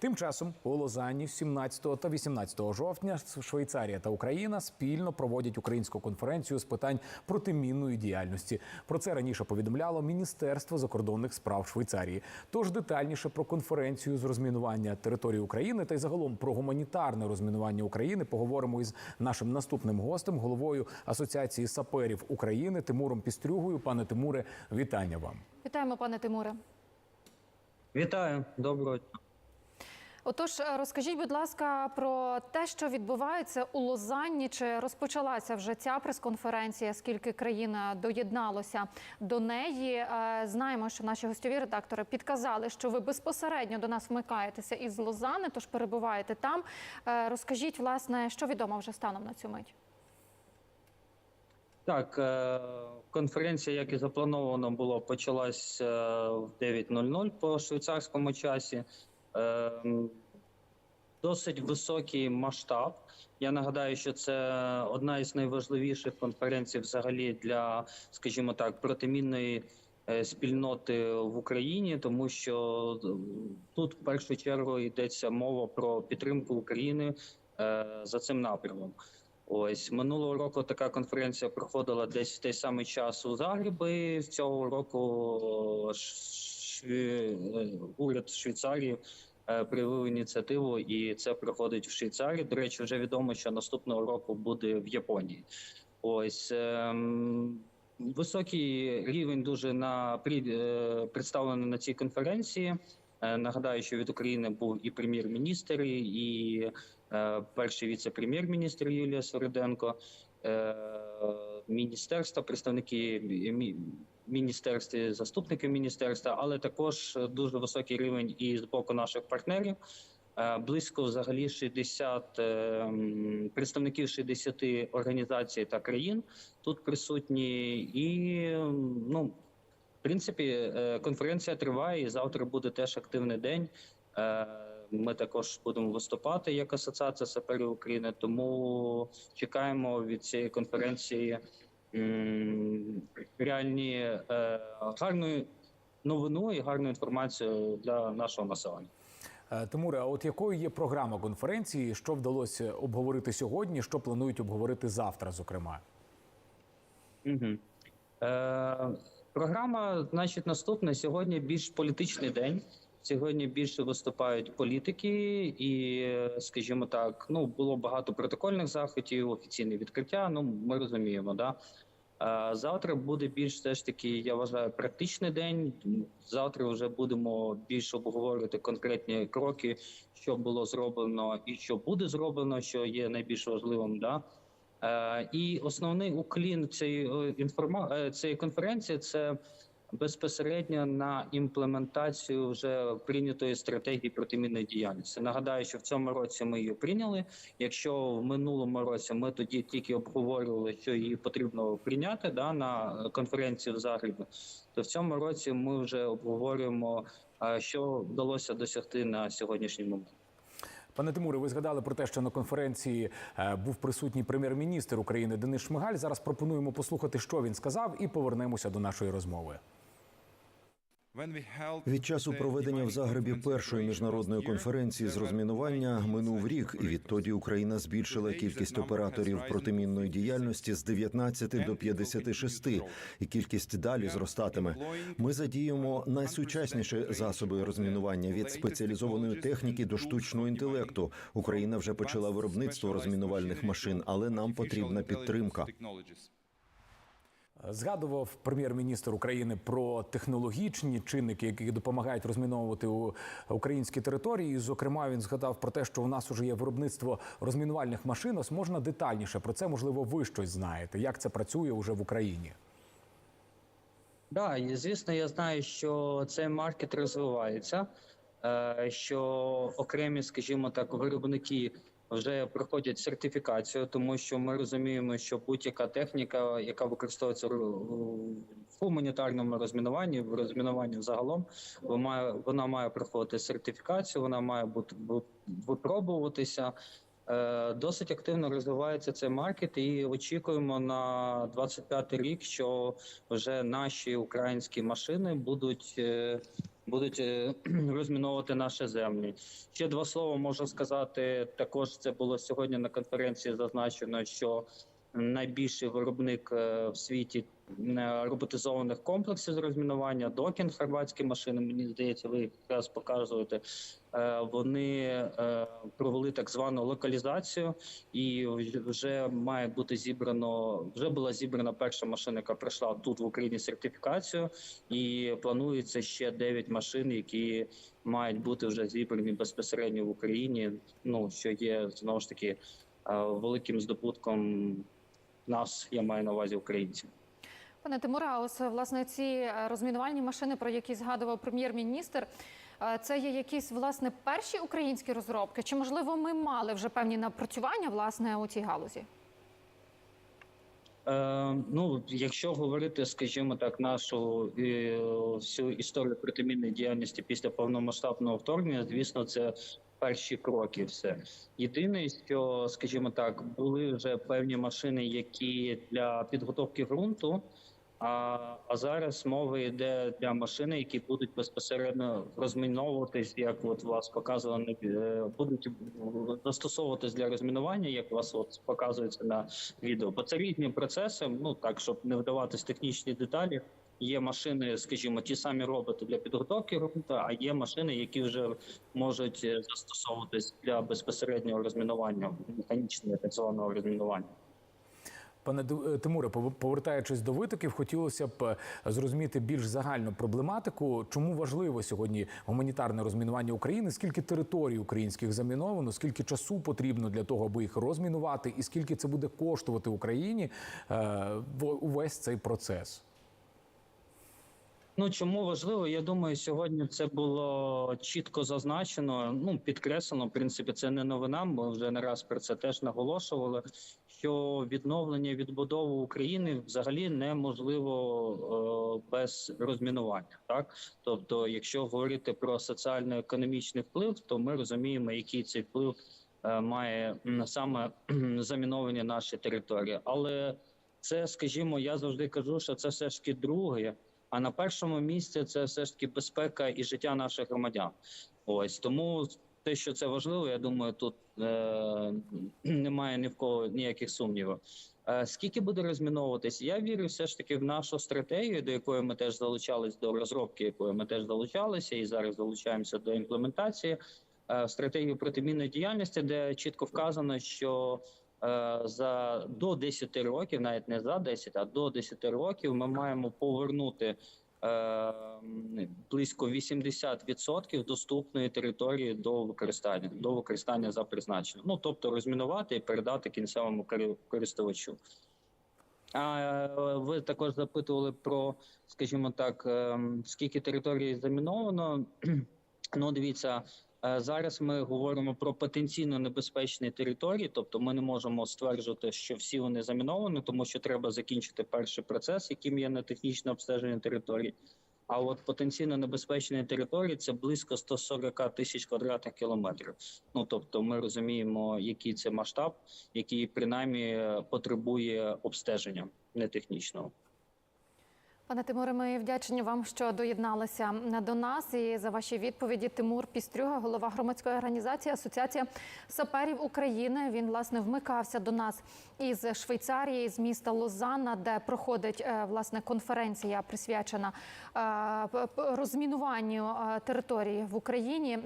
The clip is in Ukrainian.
Тим часом у Лозанні 17 та 18 жовтня Швейцарія та Україна спільно проводять українську конференцію з питань протимінної діяльності. Про це раніше повідомляло Міністерство закордонних справ Швейцарії. Тож детальніше про конференцію з розмінування території України та й загалом про гуманітарне розмінування України поговоримо із нашим наступним гостем, головою Асоціації саперів України Тимуром Пістрюгою. Пане Тимуре, вітання вам. Вітаємо, пане Тимуре. Вітаю, доброго дня. Отож, е, розкажіть, будь ласка, про те, що відбувається у Лозанні. Чи розпочалася вже ця прес-конференція? Скільки країн е, доєдналося до неї? Е, Знаємо, що наші гостьові редактори підказали, що ви безпосередньо до нас вмикаєтеся із Лозани, тож перебуваєте там. Розкажіть, власне, що відомо вже станом на цю мить. Так, конференція, як і заплановано було, почалась в 9.00 по швейцарському часі. Досить високий масштаб. Я нагадаю, що це одна із найважливіших конференцій взагалі для, скажімо так, протимінної е, спільноти в Україні, тому що е, тут в першу чергу йдеться мова про підтримку України е, за цим напрямом. Ось минулого року така конференція проходила десь в той самий час у Загребі. Цього року шві- уряд Швейцарії проявив ініціативу, і це проходить в Швейцарії. До речі, вже відомо, що наступного року буде в Японії. Ось ем, високий рівень дуже на е, представлений на цій конференції. Е, Нагадаю, що від України був і прем'єр-міністр, і е, перший віце-прем'єр-міністр Юлія Свериденко, е, міністерства, представники мі- міністерств, заступники міністерства, але також дуже високий рівень і з боку наших партнерів. Е, Близько взагалі 60 е, представників 60 організацій та країн тут присутні, і ну в принципі, е, конференція триває. і Завтра буде теж активний день. Ми також будемо виступати як Асоціація саперів України. Тому чекаємо від цієї конференції реальні е, гарну новину і гарну інформацію для нашого населення. Е, Тимуре, а от якою є програма конференції? Що вдалося обговорити сьогодні? Що планують обговорити завтра, зокрема? Угу. Е, програма, значить, наступна. Сьогодні більш політичний день. Сьогодні більше виступають політики, і, скажімо так, ну було багато протокольних заходів, офіційне відкриття. Ну ми розуміємо, да. Завтра буде більш все ж таки, я вважаю, практичний день. Завтра вже будемо більше обговорювати конкретні кроки, що було зроблено і що буде зроблено, що є найбільш важливим. Да? І основний уклін цієї е, інформа... е, цієї конференції це безпосередньо на імплементацію вже прийнятої стратегії протимінної діяльності. Нагадаю, що в цьому році ми її прийняли. Якщо в минулому році ми тоді тільки обговорювали, що її потрібно прийняти да, на конференції в Загребі, то в цьому році ми вже обговорюємо, що вдалося досягти на сьогоднішній момент. Пане Тимуре, ви згадали про те, що на конференції е, був присутній прем'єр-міністр України Денис Шмигаль. Зараз пропонуємо послухати, що він сказав, і повернемося до нашої розмови. Від часу проведення в Загребі першої міжнародної конференції з розмінування минув рік, і відтоді Україна збільшила кількість операторів протимінної діяльності з 19 до 56, і кількість далі зростатиме. Ми задіємо найсучасніші засоби розмінування від спеціалізованої техніки до штучного інтелекту. Україна вже почала виробництво розмінувальних машин, але нам потрібна підтримка. Згадував прем'єр-міністр України про технологічні чинники, які допомагають розміновувати українські території. І, Зокрема, він згадав про те, що у нас вже є виробництво розмінувальних машин. Ось можна детальніше про це, можливо, ви щось знаєте. Як це працює уже в Україні? Да, звісно, я знаю, що цей маркет розвивається, е, що окремі, скажімо так, виробники вже проходять сертифікацію, тому що ми розуміємо, що будь-яка техніка, яка використовується в гуманітарному розмінуванні, в розмінуванні загалом, вона має, проходити сертифікацію, вона має бути випробуватися. Е, Досить активно розвивається цей маркет, і очікуємо на 25 рік, що вже наші українські машини будуть е, будуть е, розміновувати наші землі. Ще два слова можу сказати. Також це було сьогодні на конференції зазначено, що найбільший виробник е, в світі е, роботизованих комплексів з розмінування, Докін, хорватські машини. Мені здається, ви якраз показуєте. Е, Вони провели так звану локалізацію, і вже має бути зібрано. Вже була зібрана перша машина, яка пройшла тут в Україні сертифікацію, і планується ще 9 машин, які мають бути вже зібрані безпосередньо в Україні. Ну що є знову ж таки великим здобутком нас, я маю на увазі українців. Пане Тимуре, а ось власне ці е, розмінувальні машини, про які згадував прем'єр-міністр. е, Це є якісь власне перші українські розробки? Чи можливо ми мали вже певні напрацювання власне у цій галузі? Е, ну, якщо говорити, скажімо так, нашу е, всю історію протимінної діяльності після повномасштабного вторгнення, звісно, це перші кроки. Все єдине, що, скажімо так, були вже певні машини, які для підготовки ґрунту. А, а зараз мова йде для машини, які будуть безпосередньо розміновуватись, як от вас показували, е, будуть застосовуватись для розмінування, як вас от показується на відео. Бо це різні процеси. Ну так, щоб не вдаватись технічні деталі. Є машини, скажімо, ті самі роботи для підготовки ґрунту, а є машини, які вже можуть е, застосовуватись для безпосереднього розмінування, механічного так званого розмінування. Пане е, Тимуре, пов- повертаючись до витоків, хотілося б е, зрозуміти більш загальну проблематику. Чому важливо сьогодні гуманітарне розмінування України? Скільки територій українських заміновано? Скільки часу потрібно для того, аби їх розмінувати, і скільки це буде коштувати Україні е, увесь цей процес? Ну чому важливо? Я думаю, сьогодні це було чітко зазначено. Ну підкреслено. В принципі, це не новина. Ми вже не раз про це теж наголошували. Що відновлення відбудову України взагалі неможливо е, без розмінування. Так, тобто, якщо говорити про соціально-економічний вплив, то ми розуміємо, який цей вплив е, має саме кхм, заміновання нашої території. Але це, скажімо, я завжди кажу, що це все ж таки друге. А на першому місці це все ж таки безпека і життя наших громадян. Ось тому те, що це важливо, я думаю, тут е- немає ні в кого ніяких сумнівів. Е, скільки буде розміновуватись? Я вірю, все ж таки в нашу стратегію, до якої ми теж залучались до розробки, якої ми теж залучалися, і зараз залучаємося до імплементації е, стратегію протимінної діяльності, де чітко вказано, що е, за до 10 років, навіть не за 10, а до 10 років, ми маємо повернути близько 80% доступної території до використання, до використання за призначенням. Ну тобто розмінувати і передати кінцевому кори- користувачу. А е, ви також запитували про, скажімо так, ем, скільки території заміновано. Ну, дивіться, е, зараз ми говоримо про потенційно небезпечні території, тобто ми не можемо стверджувати, що всі вони заміновані, тому що треба закінчити перший процес, яким є на технічне обстеження території. А от потенційно небезпечні території це близько 140 тисяч квадратних кілометрів. Ну тобто, ми розуміємо, який це масштаб, який принаймні е, потребує обстеження не технічного. Пане Тимуре, ми вдячні вам, що доєдналися до нас і за ваші відповіді. Тимур Пістрюга, голова громадської організації Асоціація саперів України. Він власне вмикався до нас із Швейцарії, з міста Лозанна, де проходить е, власне конференція, присвячена е, розмінуванню е, території в Україні.